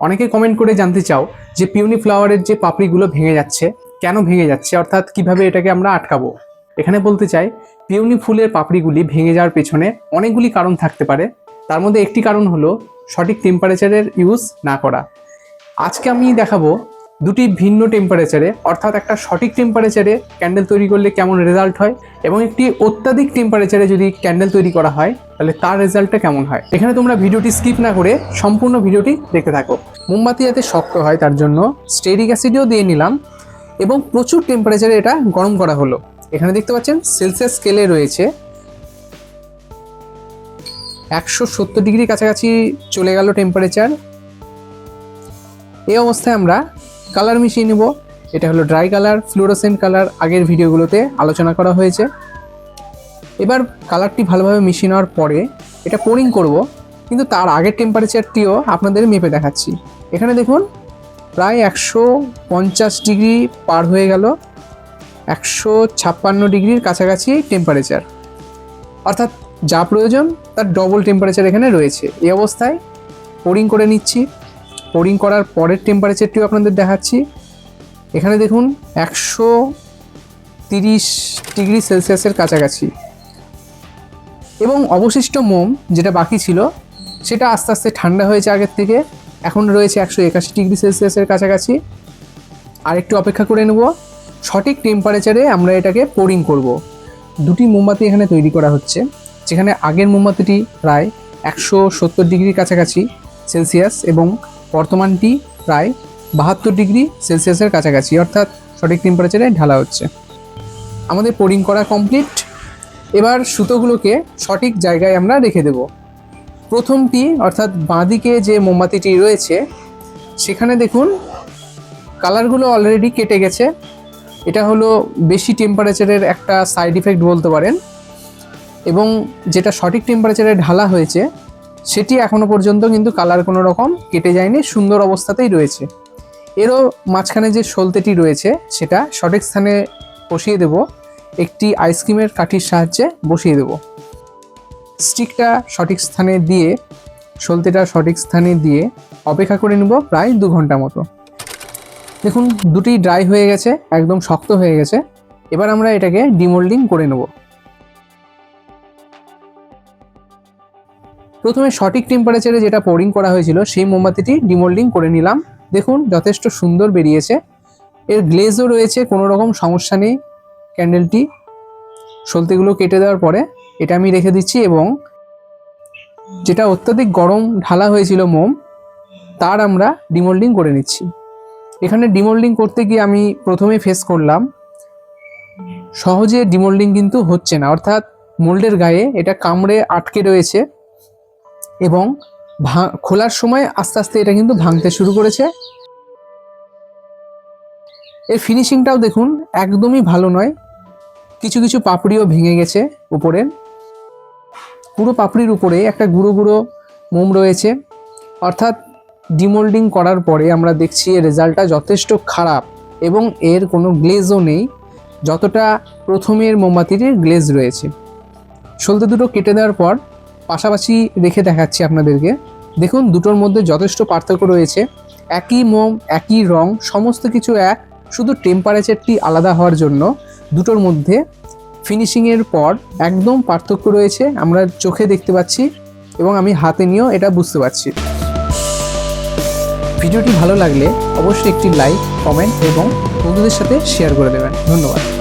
অনেকে কমেন্ট করে জানতে চাও যে পিউনি ফ্লাওয়ারের যে পাপড়িগুলো ভেঙে যাচ্ছে, কেন ভেঙে যাচ্ছে? অর্থাৎ কীভাবে এটাকে আমরা আটকাবো? এখানে বলতে চাই, পিউনি ফুলের পাপড়িগুলি ভেঙে যাওয়ার পেছনে অনেকগুলি কারণ থাকতে পারে। তার মধ্যে একটি কারণ হলো সঠিক টেম্পারেচারের ইউজ না করা। আজকে আমি দেখাবো দুটি ভিন্ন টেম্পারেচারে অর্থাৎ একটা সঠিক টেম্পারেচারে ক্যান্ডেল তৈরি করলে কেমন রেজাল্ট হয় এবং একটি অত্যাধিক টেম্পারেচারে যদি ক্যান্ডেল তৈরি করা হয়, তাহলে তার রেজাল্টটা কেমন হয়? এখানে তোমরা ভিডিওটি স্কিপ না করে সম্পূর্ণ ভিডিওটি দেখতে থাকো। মোমবাতি যাতে শক্ত হয়, তার জন্য স্টেরিক অ্যাসিডও দিয়ে নিলাম এবং প্রচুর টেম্পারেচারে এটা গরম করা হলো। এখানে দেখতে পাচ্ছেন সেলসিয়াস স্কেলে রয়েছে। একশো সত্তর ডিগ্রি কাছাকাছি চলে গেল টেম্পারেচার এই অবস্থায় আমরা কালার মিশিয়ে নেব। এটা হলো ড্রাই কালার, ফ্লোরোসেন্ট কালার। আগের ভিডিওগুলোতে আলোচনা করা হয়েছে। এবার কালারটি ভালোভাবে মিশিয়ে নেওয়ার পরে এটা পোরিং করব, কিন্তু তার আগের টেম্পারেচারটিও আপনাদের মেপে দেখাচ্ছি। এখানে দেখুন, প্রায় একশো পঞ্চাশ ডিগ্রি পার হয়ে গেল, একশো ছাপ্পান্ন ডিগ্রির কাছাকাছি টেম্পারেচার অর্থাৎ যা প্রয়োজন, তার ডবল টেম্পারেচার এখানে রয়েছে। এই অবস্থায় পোরিং করে নিচ্ছি। পোরিং করার পরের টেম্পারেচারটিও আপনাদের দেখাচ্ছি। এখানে দেখুন, একশো তিরিশ ডিগ্রি সেলসিয়াসের কাছাকাছি। এবং অবশিষ্ট মোম যেটা বাকি ছিল, সেটা আস্তে আস্তে ঠান্ডা হয়েছে আগের থেকে, এখন রয়েছে একশো একাশি ডিগ্রি সেলসিয়াসের কাছাকাছি। আর একটু অপেক্ষা করে নেব, সঠিক টেম্পারেচারে আমরা এটাকে পোরিং করব। দুটি মোমবাতি এখানে তৈরি করা হচ্ছে, যেখানে আগের মোমবাতিটি প্রায় একশো সত্তর ডিগ্রির কাছাকাছি সেলসিয়াস এবং বর্তমানটি প্রায় বাহাত্তর ডিগ্রি সেলসিয়াসের কাছাকাছি, অর্থাৎ সঠিক টেম্পারেচারে ঢালা হচ্ছে। আমাদের পোরিং করা কমপ্লিট এবার সুতোগুলোকে সঠিক জায়গায় আমরা রেখে দেব। প্রথমটি, অর্থাৎ বাঁদিকে যে মোমবাতিটি রয়েছে, সেখানে দেখুন, কালারগুলো অলরেডি কেটে গেছে। এটা হলো বেশি টেম্পারেচারের একটা সাইড ইফেক্ট বলতে পারেন। এবং যেটা সঠিক টেম্পারেচারে ঢালা হয়েছে সেটি এখনও পর্যন্ত কিন্তু কালার কোনো রকম কেটে যায়নি, সুন্দর অবস্থাতেই রয়েছে। এরও মাঝখানে যে সলতেটি রয়েছে, সেটা সঠিক স্থানে বসিয়ে দেব। একটি আইসক্রিমের কাঠির সাহায্যে বসিয়ে দেব। স্টিকটা সঠিক স্থানে দিয়ে সলতেটা সঠিক স্থানে দিয়ে অপেক্ষা করে নেব প্রায় দু ঘণ্টা মতো। দেখুন, দুটি ড্রাই হয়ে গেছে, একদম শক্ত হয়ে গেছে। এবার আমরা এটাকে ডিমোল্ডিং করে নেব। প্রথমে সঠিক টেম্পারেচারে যেটা পোরিং করা হয়েছিল, সেই মোমবাতিটি ডিমোল্ডিং করে নিলাম। দেখুন, যথেষ্ট সুন্দর বেরিয়েছে। এর গ্লেজও রয়েছে, কোনো রকম সমস্যা নেই। ক্যান্ডেলটি সলতেগুলো কেটে দেওয়ার পরে এটা আমি রেখে দিচ্ছি এবং যেটা অত্যাধিক গরম ঢালা হয়েছিল মোম, তার আমরা ডিমোল্ডিং করে নিচ্ছি। এখানে ডিমোল্ডিং করতে গিয়ে আমি প্রথমে ফেস করলাম। সহজে ডিমোল্ডিং কিন্তু হচ্ছে না, অর্থাৎ মোল্ডের গায়ে এটা কামড়ে আটকে রয়েছে। এবং খোলার সময় আস্তে আস্তে এটা কিন্তু ভাঙতে শুরু করেছে। এর ফিনিশিংটাও দেখুন, একদমই ভালো নয়। কিছু কিছু পাপড়িও ভেঙে গেছে উপরের। পুরো পাপড়ির উপরে একটা গুঁড়ো গুঁড়ো মোম রয়েছে। অর্থাৎ ডিমোল্ডিং করার পরে আমরা দেখছি এর রেজাল্টটা যথেষ্ট খারাপ এবং এর কোনো গ্লেজও নেই। যতটা প্রথমের মোমবাতিটির গ্লেজ রয়েছে। সলতে দুটো কেটে দেওয়ার পর পাশাপাশি রেখে দেখাচ্ছি আপনাদেরকে। দেখুন, দুটোর মধ্যে যথেষ্ট পার্থক্য রয়েছে। একই মোম, একই রং, সমস্ত কিছু এক, শুধু টেম্পারেচারটি আলাদা হওয়ার জন্য। দুটোর মধ্যে ফিনিশিংয়ের পর একদম পার্থক্য রয়েছে, আমরা চোখে দেখতে পাচ্ছি এবং আমি হাতে নিয়েও এটা বুঝতে পারছি। ভিডিওটি ভালো লাগলে অবশ্যই একটি লাইক কমেন্ট এবং বন্ধুদের সাথে শেয়ার করে দেবেন। ধন্যবাদ।